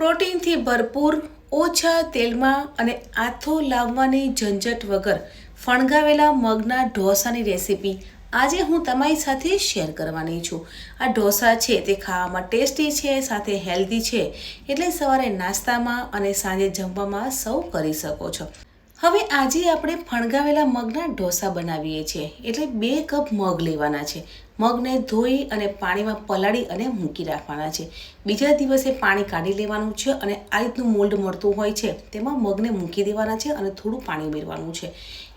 પ્રોટીનથી ભરપૂર, ઓછા તેલમાં અને આથો લાવવાની ઝંઝટ વગર ફણગાવેલા મગના ઢોસાની રેસીપી આજે હું તમારી સાથે શેર કરવાની છું. આ ઢોસા છે તે ખાવામાં ટેસ્ટી છે, સાથે હેલ્ધી છે, એટલે સવારે નાસ્તામાં અને સાંજે જમવામાં સૌ કરી શકો છો. હવે આજે આપણે ફણગાવેલા મગના ઢોસા બનાવીએ છીએ, એટલે બે કપ મગ લેવાના છે. મગને ધોઈ અને પાણીમાં પલાળી અને મૂકી રાખવાના છે. બીજા દિવસે પાણી કાઢી લેવાનું છે અને આ રીતનું મોલ્ડ મળતું હોય છે. તેમાં મગને મૂકી દેવાના છે અને થોડું પાણી ઉમેરવાનું છે.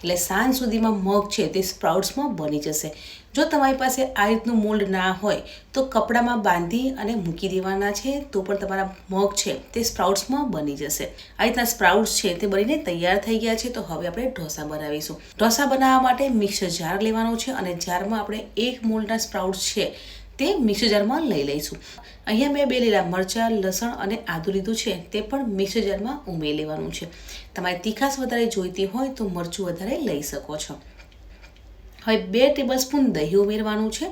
એટલે સાંજ સુધીમાં મગ છે તે સ્પ્રાઉટ્સમાં બની જશે. જો તમારી પાસે આ રીતનું મોલ્ડ ના હોય, તો કપડામાં બાંધી અને મૂકી દેવાના છે, તો પણ તમારા મગ છે તે સ્પ્રાઉટ્સમાં બની જશે. આ રીતના સ્પ્રાઉટ્સ છે તે બનીને તૈયાર થઈ ગયા છે, તો હવે આપણે ઢોસા બનાવીશું. ઢોસા બનાવવા માટે મિક્સર જાર લેવાનો છે અને જારમાં આપણે એક મોલ્ડના સ્પ્રાઉટ્સ છે તે જારમાં લઈ લઈશું. અહીંયા મેં બે લીલા મરચાં, લસણ અને આદુ લીધું છે. તે પણ મિક્સર જારમાં ઉમેરી લેવાનું છે. તમારે તીખાશ વધારે જોઈતી હોય તો મરચું વધારે લઈ શકો છો. હવે બે ટેબલ સ્પૂન દહીં ઉમેરવાનું છે.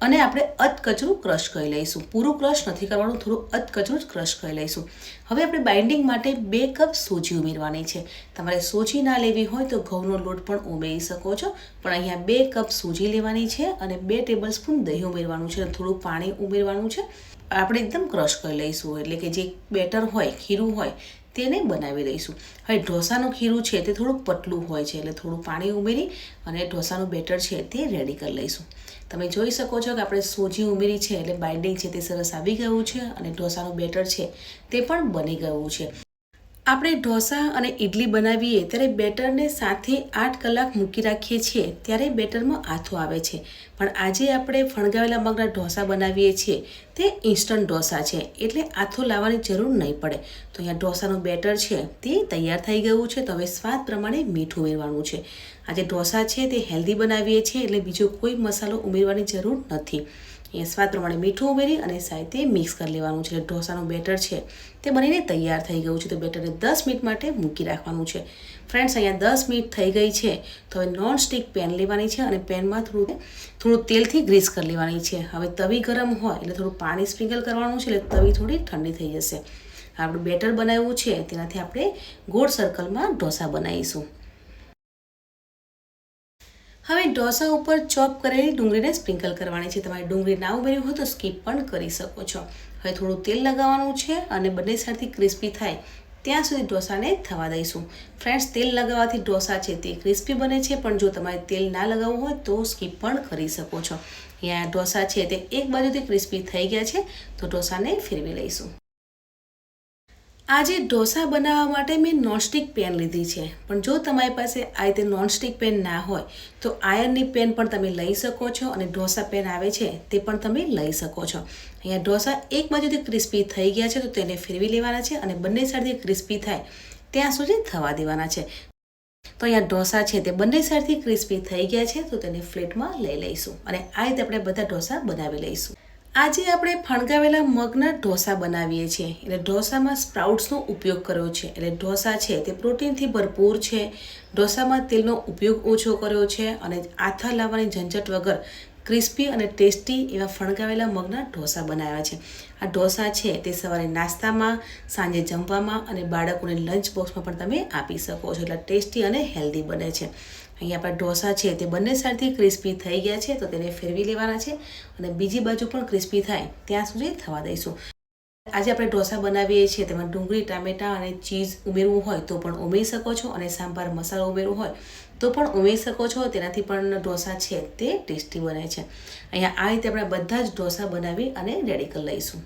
અને આપણે અધકચરું ક્રશ કરી લઈશું. પૂરું ક્રશ નથી કરવાનું, થોડું અધકચરું જ ક્રશ કરી લઈશું. હવે આપણે બાઇન્ડિંગ માટે બે કપ સોજી ઉમેરવાની છે. તમારે સોજી ના લેવી હોય તો ઘઉંનો લોટ પણ ઉમેરી શકો છો. પણ અહીંયા બે કપ સોજી લેવાની છે અને બે ટેબલ સ્પૂન દહીં ઉમેરવાનું છે અને થોડું પાણી ઉમેરવાનું છે. આપણે એકદમ ક્રશ કરી લઈશું. એટલે કે જે બેટર હોય, ખીરું હોય તેને બનાવી લઈશું. હવે ઢોસાનું ખીરું છે તે થોડું પતલું હોય છે એટલે થોડું પાણી ઉમેરી અને ઢોસાનું બેટર છે તે રેડી કરી લઈશું. તમે જોઈ શકો છો કે આપણે સોજી ઉમેરી છે એટલે બાઇન્ડિંગ છે તે સરસ આવી ગયું છે અને ઢોસાનું બેટર છે તે પણ બની ગયું છે. આપણે ઢોસા અને ઇડલી બનાવીએ ત્યારે બેટરને સાથે આઠ કલાક મૂકી રાખીએ છીએ ત્યારે બેટરમાં આથો આવે છે. પણ આજે આપણે ફણગાવેલા મગના ઢોસા બનાવીએ છીએ. તે ઇન્સ્ટન્ટ ઢોસા છે એટલે આથો લાવવાની જરૂર નહીં પડે. તો અહીંયા ઢોસાનું બેટર છે તે તૈયાર થઈ ગયું છે તો હવે સ્વાદ પ્રમાણે મીઠું ઉમેરવાનું છે. આજે ઢોસા છે તે હેલ્ધી બનાવીએ છીએ એટલે બીજો કોઈ મસાલો ઉમેરવાની જરૂર નથી. એ સ્વાદ પ્રમાણે મીઠું ઉમેરી અને સાથે મિક્સ કરી લેવાનું છે. ઢોસાનું બેટર છે તે બનીને તૈયાર થઈ ગયું છે. તો બેટરને દસ મિનિટ માટે મૂકી રાખવાનું છે. ફ્રેન્ડ્સ, અહીંયા દસ મિનિટ થઈ ગઈ છે. તો હવે નોન સ્ટિક પેન લેવાની છે અને પેનમાં થોડું થોડું તેલથી ગ્રીસ કરી લેવાની છે. હવે તવી ગરમ હોય એટલે થોડું પાણી સ્પ્રિંકલ કરવાનું છે એટલે તવી થોડી ઠંડી થઈ જશે. આપણું બેટર બનાવ્યું છે. તેનાથી આપણે ગોળ સર્કલમાં ઢોસા બનાવીશું. હવે ઢોસા ઉપર ચોપ કરેલી ડુંગળીને સ્પ્રિંકલ કરવાની છે. તમારે ડુંગળી ના ઉમેર્યું હોય તો સ્કીપ પણ કરી શકો છો. હવે થોડું તેલ લગાવવાનું છે અને બંને સાઈડથી ક્રિસ્પી થાય ત્યાં સુધી ઢોસાને થવા દઈશું. ફ્રેન્ડ્સ, તેલ લગાવવાથી ઢોસા છે તે ક્રિસ્પી બને છે, પણ જો તમારે તેલ ના લગાવવું હોય તો સ્કીપ પણ કરી શકો છો. અહીંયા ઢોસા છે તે એક બાજુથી ક્રિસ્પી થઈ ગયા છે, તો ઢોસાને ફેરવી લઈશું. આજે ઢોસા બનાવવા માટે મેં નોનસ્ટિક પેન લીધી છે. પણ જો તમારી પાસે આ રીતે નોનસ્ટિક પેન ના હોય, તો આયર્નની પેન પણ તમે લઈ શકો છો અને ઢોસા પેન આવે છે તે પણ તમે લઈ શકો છો. અહીંયા ઢોસા એક બાજુથી ક્રિસ્પી થઈ ગયા છે, તો તેને ફેરવી લેવાના છે અને બંને સાઈડથી ક્રિસ્પી થાય ત્યાં સુધી થવા દેવાના છે. તો અહીંયા ઢોસા છે તે બંને સાઈડથી ક્રિસ્પી થઈ ગયા છે, તો તેને ફ્લેટમાં લઈ લઈશું અને આ રીતે આપણે બધા ઢોસા બનાવી લઈશું. આજે આપણે ફણગાવેલા મગના ઢોસા બનાવીએ છીએ. એટલે ઢોસામાં સ્પ્રાઉટ્સનો ઉપયોગ કર્યો છે. એટલે ઢોસા છે તે પ્રોટીનથી ભરપૂર છે. ઢોસામાં તેલનો ઉપયોગ ઓછો કર્યો છે અને આથા લાવવાની ઝંઝટ વગર ક્રિસ્પી અને ટેસ્ટી એવા ફણગાવેલા મગના ઢોસા બનાવ્યા છે. આ ઢોસા છે તે સવારે નાસ્તામાં, સાંજે જમવામાં અને બાળકોને લંચ બોક્સમાં પણ તમે આપી શકો છો. એટલે ટેસ્ટી અને હેલ્ધી બને છે. અહીંયા આપણા ઢોસા છે તે બંને સાઈડથી ક્રિસ્પી થઈ ગયા છે, તો તેને ફેરવી લેવાના છે અને બીજી બાજુ પણ ક્રિસ્પી થાય ત્યાં સુધી થવા દઈશું. આજે આપણે ઢોસા બનાવીએ છીએ, તેમાં ડુંગળી, ટામેટાં અને ચીઝ ઉમેરવું હોય તો પણ ઉમેરી શકો છો અને સાંભાર મસાલો ઉમેરવો હોય તો પણ ઉમેરી શકો છો. તેનાથી પણ ઢોસા છે તે ટેસ્ટી બને છે. અહીંયા આ રીતે આપણે બધા જ ઢોસા બનાવી અને રેડી કરી લઈશું.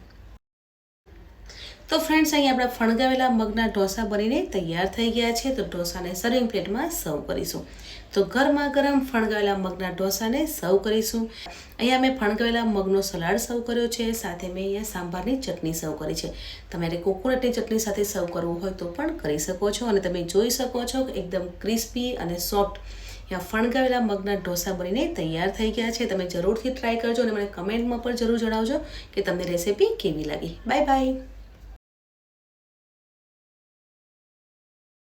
તો ફ્રેન્ડ્સ અહીં આપણા ફણગાવેલા મગના ઢોસા બનીને તૈયાર થઈ ગયા છે. તો ઢોસાને સર્વિંગ પ્લેટમાં સર્વ કરીશું. તો ગરમા ગરમ ફણગાવેલા મગના ઢોસાને સર્વ કરીશું. અહીંયા મેં ફણગાવેલા મગનો સલાડ સર્વ કર્યો છે. સાથે મેં અહીંયા સાંભારની ચટણી સર્વ કરી છે. તમારે કોકોનટની ચટણી સાથે સર્વ કરવું હોય તો પણ કરી શકો છો અને તમે જોઈ શકો છો કે એકદમ ક્રિસ્પી અને સોફ્ટ અહીંયા ફણગાવેલા મગના ઢોસા બનીને તૈયાર થઈ ગયા છે. તમે જરૂરથી ટ્રાય કરજો અને મને કમેન્ટમાં પણ જરૂર જણાવજો કે તમને રેસીપી કેવી લાગી. Bye bye